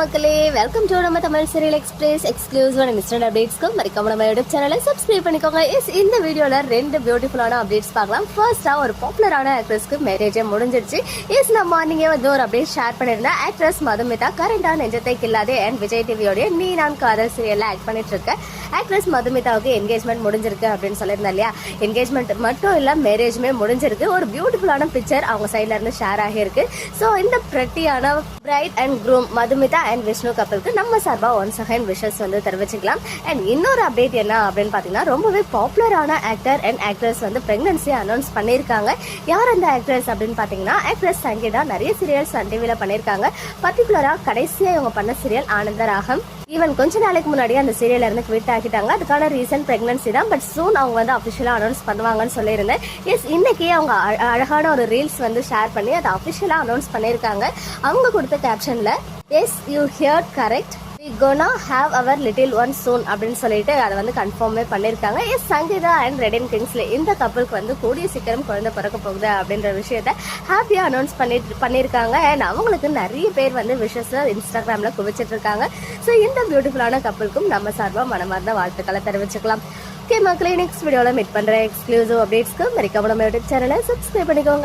மக்களே welcome to நம்ம Tamil serial express எக்ஸ்க்ளூசிவான அண்ட் இன்ஸ்டன்ட் அப்டேட்ஸ்க்கு மறக்காம நம்ம யூடியூப் சேனலை சப்ஸ்கிரைப் பண்ணிக்கோங்க. எஸ் இந்த வீடியோல ரெண்டு பியூட்டிஃபுல்லான அப்டேட்ஸ் பார்க்கலாம். ஃபர்ஸ்டா ஒரு பாப்புலரான ஆக்ட்ரஸ்க்கு மேரேஜே முடிஞ்சிருச்சு. எஸ் நான் மார்னிங்கே வந்து ஒரு அப்டேட் ஷேர் பண்ணியிருந்தேன். ஆக்ட்ரஸ் மதுமிதா கரண்டா நெஞ்சத்தை கில்லாதே அண்ட் விஜய் டிவியோடைய நீ நான் காதல் சீரியல்ல ஆக்ட் பண்ணிட்டு இருக்கேன் ஆக்ட்ரஸ் மதுமிதாவுக்கு என்கேஜ்மெண்ட் முடிஞ்சிருக்கு அப்படின்னு சொல்லியிருந்தேன் இல்லையா? என்கேஜ்மெண்ட் மட்டும் இல்ல மேரேஜுமே முடிஞ்சிருக்கு. ஒரு பியூட்டிஃபுல்லான பிக்சர் அவங்க சைட்ல இருந்து ஷேர் ஆகியிருக்கு. ஸோ இந்த ப்ரெட்டியான bride and groom Madhumitha and Vishnu கப்பலுக்கு நம்ம சார்பா ஒன்ஸ் அகைன் விஷஸ் வந்து தெரிவிச்சுக்கலாம். அண்ட் இன்னொரு அப்டேட் என்ன அப்படின்னு பார்த்தீங்கன்னா ரொம்பவே பாப்புலரான ஆக்டர் அண்ட் ஆக்ட்ரஸ் வந்து பிரெக்னன்சி அனௌன்ஸ் பண்ணியிருக்காங்க. யார் அந்த ஆக்ட்ரஸ் அப்படின்னு பார்த்தீங்கன்னா ஆக்ட்ரஸ் சங்கீதா நிறைய சீரியல்ஸ் சன் டிவியில் பண்ணியிருக்காங்க பர்டிகுலராக கடைசியாக இவங்க பண்ண சீரியல் ஆனந்தராகம் ஈவன் கொஞ்ச நாளைக்கு முன்னாடி அந்த சீரியல் இருந்து குவிட் ஆகிட்டாங்க அதுக்கான ரீசன் பிரெக்னன்சி தான். பட் சூன் அவங்க வந்து அஃபிஷியலாக அனௌன்ஸ் பண்ணுவாங்கன்னு சொல்லியிருந்தேன். எஸ் இன்னைக்கு அவங்க அழ- அழகான ஒரு ரீல்ஸ் வந்து ஷேர் பண்ணி அதை அஃபிஷியலாக அனௌன்ஸ் பண்ணியிருக்காங்க. அவங்க கொடுத்த கேப்ஷனில் yes you hear correct we gonna have our little one soon அப்படின்னு சொல்லிட்டு அதை வந்து கன்ஃபார்மே பண்ணியிருக்காங்க எஸ் சங்கீதா அண்ட் ரெடின் கிங்ஸ்லே இந்த கப்பலுக்கு வந்து கூடிய சீக்கிரம் குழந்தை பிறக்க போகுது அப்படின்ற விஷயத்த ஹாப்பியாக அனௌன்ஸ் பண்ணி பண்ணியிருக்காங்க அண்ட் அவங்களுக்கு நிறைய பேர் வந்து விஷஸ் இன்ஸ்டாகிராமில் குவிச்சிட்டு இருக்காங்க. ஸோ இந்த பியூட்டிஃபுல்லான கப்பலுக்கும் நம்ம சார்பாக மனமார்ந்த வாழ்த்துக்களை தெரிவிச்சுக்கலாம். ஓகே மக்களே நெக்ஸ்ட் வீடியோவில் மீட் பண்ணுற எக்ஸ்க்ளூசிவ் அப்டேட்ஸ்க்கு மறக்காம நம்ம யூடியூப் சேனலை சப்ஸ்கிரைப் பண்ணிக்கோங்க.